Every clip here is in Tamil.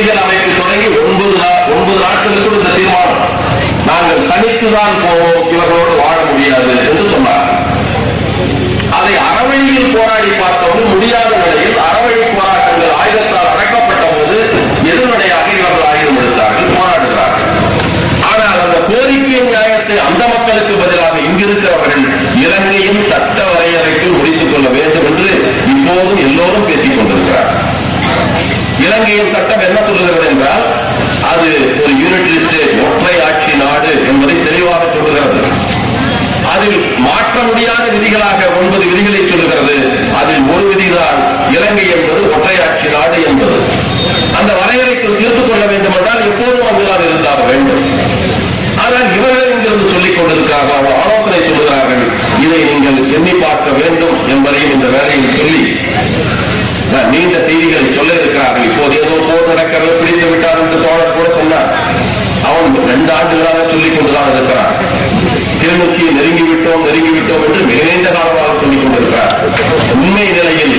விடுதிகள் அமைப்பு தொடங்கி ஒன்பது ஒன்பது நாட்களுக்குள் இந்த தீர்மானம் நாங்கள் தனித்துதான் போவோம். இவர்களோடு வாழ முடியாது. மாற்ற முடியாத விதிகளாக ஒன்பது விதிகளை சொல்லுகிறது. அதில் ஒரு விதிதான் இலங்கை என்பது ஒற்றையாட்சி நாடு என்பது. அந்த வரையறைக்குள் தீர்த்துக் கொள்ள வேண்டும் என்றால் எப்போதும் அங்குதான் இருந்தாக வேண்டும். ஆனால் இவர்கள் இங்கிருந்து சொல்லிக் கொண்டிருக்கிறார்கள் அவர் ஆலோசனை சொல்லுகிறார்கள் இதை நீங்கள் எண்ணி பார்க்க வேண்டும் என்பதையும் இந்த வேலையில் சொல்லி நான் நீண்ட செய்திகளை சொல்ல இருக்கிறார்கள் இப்போது ஏதோ போர் நடக்கிறது பிடித்து விட்டார் என்று தோழர் கூட சொன்னார் அவன் ரெண்டு ஆண்டுகளாக சொல்லிக் கொண்டுதான் இருக்கிறான் கிளிநொச்சியை நெருங்கிவிட்டோம் நெருங்கிவிட்டோம் என்று மிக நீண்ட காலமாக சொல்லிக் கொண்டிருக்கிறார். உண்மை நிலையில்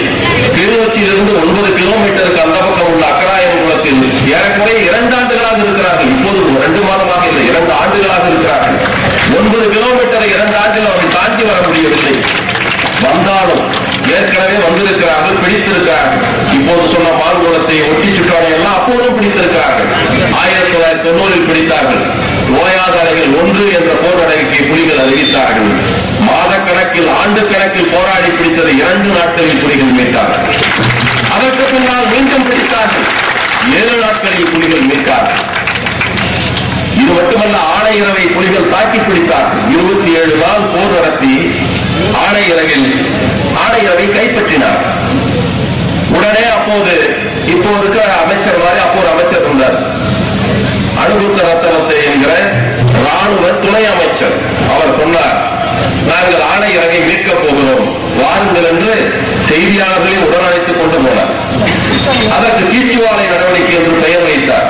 கிளிநொச்சியிலிருந்து ஒன்பது கிலோமீட்டருக்கு அந்த பக்கம் உள்ள அக்கராயன் குளத்தில் ஏறக்குறைய இரண்டு ஆண்டுகளாக இருக்கிறார்கள். இப்போது இரண்டு மாதமாக இல்லை இரண்டு ஆண்டுகளாக இருக்கிறார்கள். ஒன்பது கிலோமீட்டரை இரண்டு ஆண்டில் அவர்கள் தாண்டி வர முடியவில்லை. வந்தாலும் ஏற்கனவே வந்திருக்கிறார்கள் பிடித்திருக்கிறார்கள். இப்போது சொன்ன மால்குளத்தை ஒட்டி சுற்றாடை எல்லாம் அப்போதும் பிடித்திருக்கிறார்கள். ஆயிரத்தி தொள்ளாயிரத்தி தொண்ணூறில் பிடித்தார்கள். நோயால் அலைகள் ஒன்று என்ற போர் நடவடிக்கை புலிகள் அறிவித்தார்கள் மாதக்கணக்கில் ஆண்டு கணக்கில் போராடி பிடித்ததை இரண்டு நாட்களில் புலிகள் மீட்டார்கள். அதற்கு பின்னால் மீண்டும் பிடித்தார்கள். ஏழு நாட்களில் புலிகள் மீட்டார்கள். இது மட்டுமல்ல ஆணையரவை புலிகள் தாக்கி பிடித்தார்கள். இருபத்தி ஏழு நாள் போர் நடத்தி ஆணையரவில் ஆணையரவை கைப்பற்றினார். உடனே அப்போது இப்போ இருக்கிற அமைச்சர் மாதிரி அப்போது அமைச்சர் இருந்தார். அனுபூத்த ரத்தனத்தை என்கிற ராணுவ துணை அமைச்சர். அவர் சொன்னார் நாங்கள் ஆணையரவை மீட்கப் போகிறோம். வாருங்கள் என்று செய்தியாளர்களை உடனழைத்துக் கொண்டு போனார். அதற்கு தீச்சுவாலை நடவடிக்கை என்று பெயர் வைத்தார்.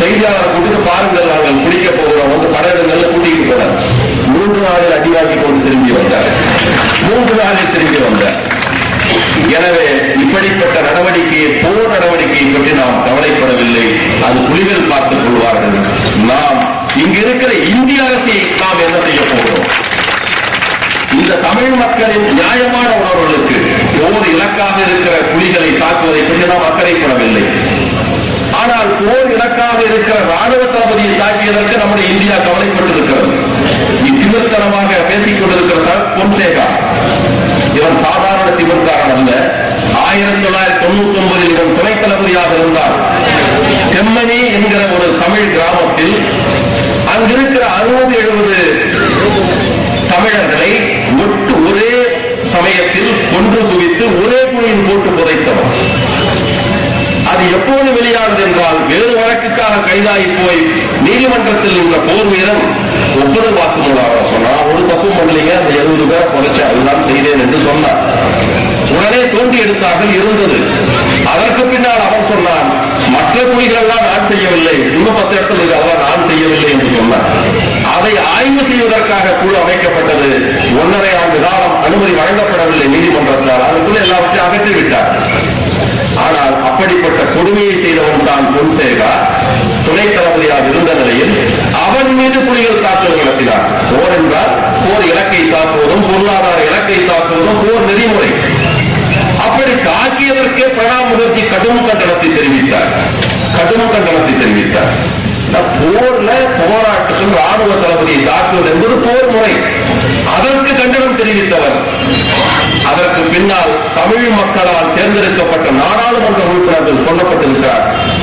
செய்தியாளர் கூட்டிட்டு பாருங்கள் நாங்கள் குடிக்கப் போகிறோம். வந்து படகுகள்ல கூட்டிட்டு போனார். மூன்று நாளில் அடி கொண்டு திரும்பி வந்தார். மூன்று நாளில் திரும்பி வந்தார். எனவே இப்படிப்பட்ட நடவடிக்கையை போர் நடவடிக்கையை பற்றி நாம் கவலைப்படவில்லை அது புலிகள் பார்த்துக் கொள்வார்கள் நாம் இங்கு இருக்கிற இந்திய அரசை நாம் என்ன செய்ய போகிறோம் இந்த தமிழ் மக்களின் நியாயமான உணர்வுகளுக்கு போர் இலக்காக இருக்கிற புலிகளை தாக்குவதை பற்றி நாம் அக்கறைப்படவில்லை ஆனால் போர் இலக்காக இருக்கிற ராணுவ தளபதியை தாக்கியதற்கு நம்முடைய இந்தியா கவலைப்பட்டிருக்கிறது. இத்திமத்தனமாக பேசிக் கொண்டிருக்கிறார் பொன்சேகா. இவன் சாதாரண திமுககாரன் அல்ல. ஆயிரத்தி தொள்ளாயிரத்தி தொண்ணூத்தி ஒன்பதில் இவன் துணை தளபதியாக இருந்தார் செம்மணி என்கிற ஒரு தமிழ் கிராமத்தில் அங்கிருக்கிற அறுபது எழுபது தமிழர்களை ஒட்டு ஒரே சமயத்தில் கொன்று குவித்து ஒரே குழியில் போட்டு புதைத்தவர் அது எப்போது வெளியானது என்றால் வேறு வழக்குக்காக கைதாகி போய் நீதிமன்றத்தில் உள்ள போர் வீரன் ஒப்புதல் வாக்குமூலம் சொன்னா ஒரு தப்பு பண்ணலீங்க. அந்த எழுபது பேரை புதைச்சு அதுதான் செய்தேன் என்று சொன்னார். உடனே தோண்டி எடுத்தார்கள் இருந்தது. அதற்கு பின்னால் அவன் சொன்னான் மற்ற குழிகளெல்லாம் நான் செய்யவில்லை. இன்னும் பத்து இடத்துல இது அதெல்லாம் நான் செய்யவில்லை என்று சொன்னார். அதை ஆய்வு செய்வதற்காக குழு அமைக்கப்பட்டது. ஒன்றரை ஆண்டு காலம் அனுமதி வழங்கப்படவில்லை நீதிமன்றத்தால். அதுக்குள்ள எல்லாவற்றையும் அகற்றிவிட்டார். ஆனால் அப்படிப்பட்ட கொடுமையை செய்தவன் தான் பொன்சேகா துணை இருந்த நிலையில் அவன் மீது புலிகள் தாக்குதல் நடத்தினார். போர் என்றால் போர் இலக்கை தாக்குவதும் பொருளாதார இலக்கை தாக்குவதும் போர் நெறிமுறை. அப்படி தாக்கியதற்கே பிரணாப் முகர்ஜி கடும் கண்டனத்தை தெரிவித்தார். கடும் கண்டனத்தை தெரிவித்தார். போர்ல போராட்டத்தில் ராணுவ தளபதியை தாக்குவது என்பது போர் முறை. அதற்கு கண்டனம் தெரிவித்தவர். அதற்கு பின்னால் தமிழ் மக்களால் தேர்ந்தெடுக்கப்பட்ட நாடாளுமன்ற உறுப்பினர்கள் சொல்லப்பட்டிருக்கிறார்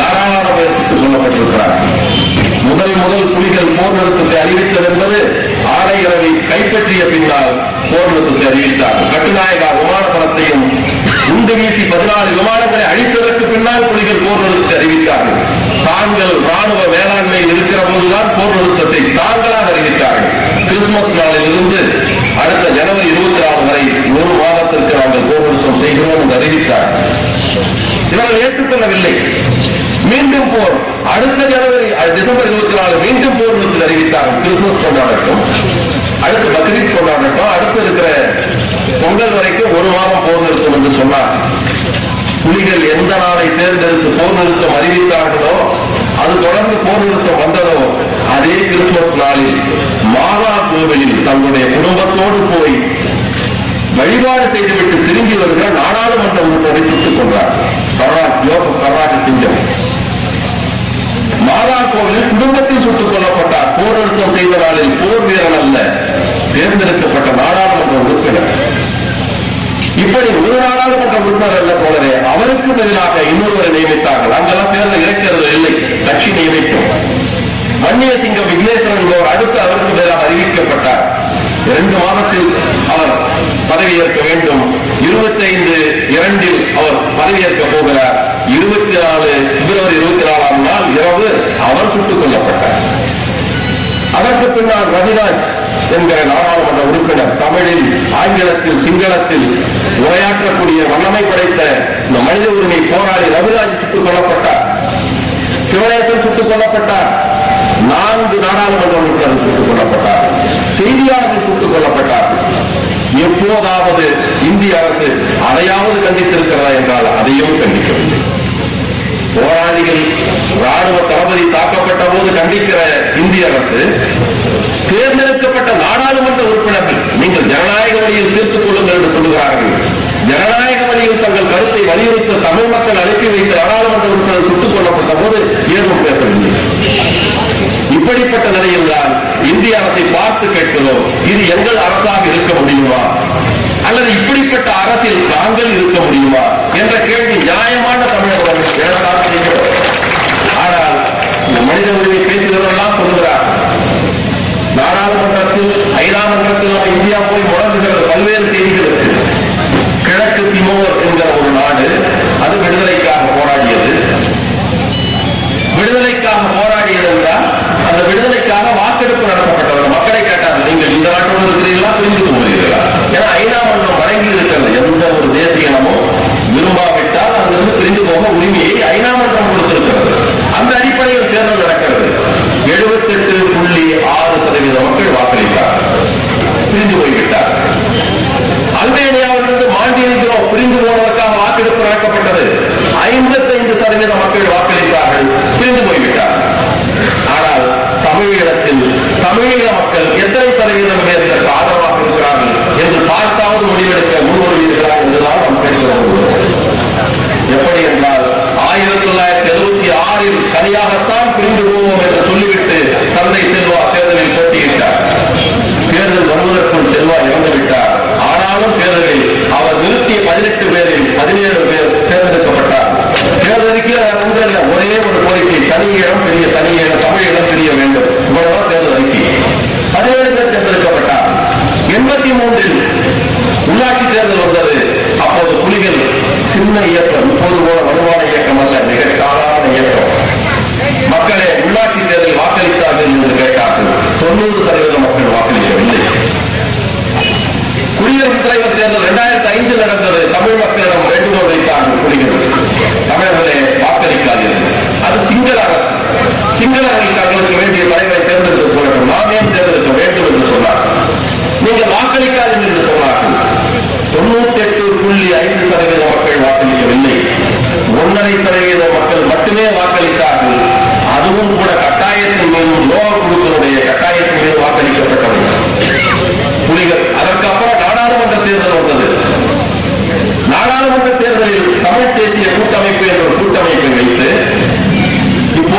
யாராவது பேருக்கு சொல்லப்பட்டிருக்கிறார்? முதல் முதல் புலிகள் போர் நிறுத்தத்தை அறிவித்தது என்பது ஆணையரவை கைப்பற்றிய பின்னால் போர் நிறுத்தத்தை அறிவித்தார். கட்டுநாயகா விமான தளத்தையும் குண்டு வீசி பதினாறு விமானங்களை அழித்ததற்கு பின்னால் புலிகள் போர் நிறுத்தத்தை அறிவித்தார்கள். தாங்கள் ராணுவ வேளாண்மையில் இருக்கிற போதுதான் போர் நிறுத்தத்தை தாங்களாக அறிவித்தார்கள். கிறிஸ்துமஸ் நாளிலிருந்து அடுத்த ஜனவரி இருபத்தி ஆறு வரை ஒரு மாதத்திற்கு நாங்கள் போர் நிறுத்தம் செய்கிறோம் என்று அறிவித்தார். ஏற்றுக்கொள்ளவில்லை. மீண்டும் போர். அடுத்த ஜனவரி டிசம்பர் இருபத்தி நாலு மீண்டும் போர் நிறுத்தம் அறிவித்தார்கள். கிறிஸ்துமஸ் கொண்டாடட்டும். அடுத்து பக்ரீத் கொண்டாடட்டும். அடுத்து இருக்கிற பொங்கல் வரைக்கும் ஒரு மாதம் போர் நிறுத்தம் என்று சொன்னார். புலிகள் எந்த நாளை தேர்ந்தெடுத்து போர் நிறுத்தம் அறிவித்தார்களோ அது தொடர்ந்து போர் நிறுத்தம் வந்ததோ அதே கிறிஸ்துமஸ் நாளில் மாதா கோவிலில் தங்களுடைய குடும்பத்தோடு போய் வழிபாடு செய்துவிட்டு திரும்பி வருகிற நாடாளுமன்ற உறுப்பினரை சுட்டுக் கொண்டார் கர்நாட் கர்நாடக சிங்கம் மாதா கோவிலில் குடும்பத்தில் சுட்டுக் கொல்லப்பட்டார் போர் நிறுத்தம் செய்த நாளில் போர் வீரர் அல்ல தேர்ந்தெடுக்கப்பட்ட நாடாளுமன்ற உறுப்பினர். இப்படி ஒரு நாடாளுமன்ற உறுப்பினர் அல்ல போலவே அவருக்கு பதிலாக இன்னொருவரை நியமித்தார்கள். அங்கெல்லாம் தேர்தல் இடைத்தேர்தல் இல்லை கட்சி நியமித்தோம். வன்னிய சிங்கம் விக்னேஸ்வரன் என்பவர் அடுத்து அவருக்கு பதிலாக அறிவிக்கப்பட்டார். இரண்டு மாதத்தில் அவர் பதவியேற்க வேண்டும். இருபத்தைந்து இரண்டில் அவர் பதவியேற்க இரவு அவர் சுட்டுக் கொல்லப்பட்டார். அதற்கு பின்னால் ரவிராஜ் என்கிற நாடாளுமன்ற உறுப்பினர் தமிழில் ஆங்கிலத்தில் சிங்களத்தில் உரையாற்றக்கூடிய வல்லமை படைத்த இந்த மனித உரிமை போராளி ரவிராஜ் சுட்டுக் கொல்லப்பட்டார். சிவநேசன் சுட்டுக் கொல்லப்பட்டார். நான்கு நாடாளுமன்ற உறுப்பினர்கள் சுட்டுக் கொல்லப்பட்டார். செய்தியாளர்கள் சுட்டுக் கொல்லப்பட்டார். எப்போதாவது இந்திய அரசு அதையாவது கண்டித்திருக்கிறதா என்றால் அதையும் கண்டிக்கவில்லை. போராளிகள் ராணுவ நடிக்கிற இந்திய அரசு தேர்ந்தெடுக்கப்பட்ட நாடாளுமன்ற உறுப்பினர்கள் நீங்கள் ஜனநாயக வழியில் தீர்த்துக் கொள்ளுங்கள் என்று சொல்லுகிறார்கள். ஜனநாயக வழியில் தங்கள் கருத்தை வலியுறுத்த தமிழ் மக்கள் அனுப்பி வைத்து நாடாளுமன்ற உறுப்பினர் சுட்டுக் கொல்லப்பட்ட போது ஏதும் பேசவில்லை. இப்படிப்பட்ட நிலையில் தான் இந்திய அரசை பார்த்து கேட்கிறோம் இது எங்கள் அரசாக இருக்க முடியுமா? அல்லது இப்படிப்பட்ட அரசில் நாங்கள் இருக்க முடியுமா? என்ற கேள்வி நியாயமான தமிழகம் எழத்தான் ஆனால் இந்த மனித உரிமை பேசுகிறதெல்லாம் சொல்லுகிறார் நாடாளுமன்றத்தில் ஐநாமன்றத்தில் நம்ம இந்தியா போய் முழங்குகிறது பல்வேறு செய்திகளுக்கு கிழக்கு திமோர் என்கிற ஒரு நாடு அது விடுதலைக்காக போராடியது. விடுதலைக்காக போராடியது என்றால் அந்த விடுதலைக்காக வாக்கெடுப்பு நடத்தப்பட்டவர் மக்களை கேட்டாங்க நீங்கள் இந்த நாட்டோடு இருக்கிறீர்களா? புரிந்து கொள்கிறீர்களா? ஏன்னா ஐநா மன்றம் வழங்கி இருக்கிறது எந்த ஒரு தேசிய இனமும் விரும்பாவிட்டால் அங்கிருந்து பிரிந்து போக உரிமையை ஐநா சின்ன இயக்கம் இப்போது போல வலுவான இயக்கம் அல்ல மிக சாதாரண இயக்கம். மக்களே உள்ளாட்சி தேர்தல் வாக்களித்தார்கள் என்று கேட்டார்கள். தொண்ணூறு சதவீத மக்கள் வாக்களிக்கவில்லை. குடியரசுத் தலைவர் தேர்தல் இரண்டாயிரத்தி ஐந்தில் நடந்தது. தமிழ் மக்களிடம் வேண்டுகோள்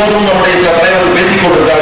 எப்போதும் நம்முடைய தலைவர் பேசிக் கொண்டிருக்கிறார்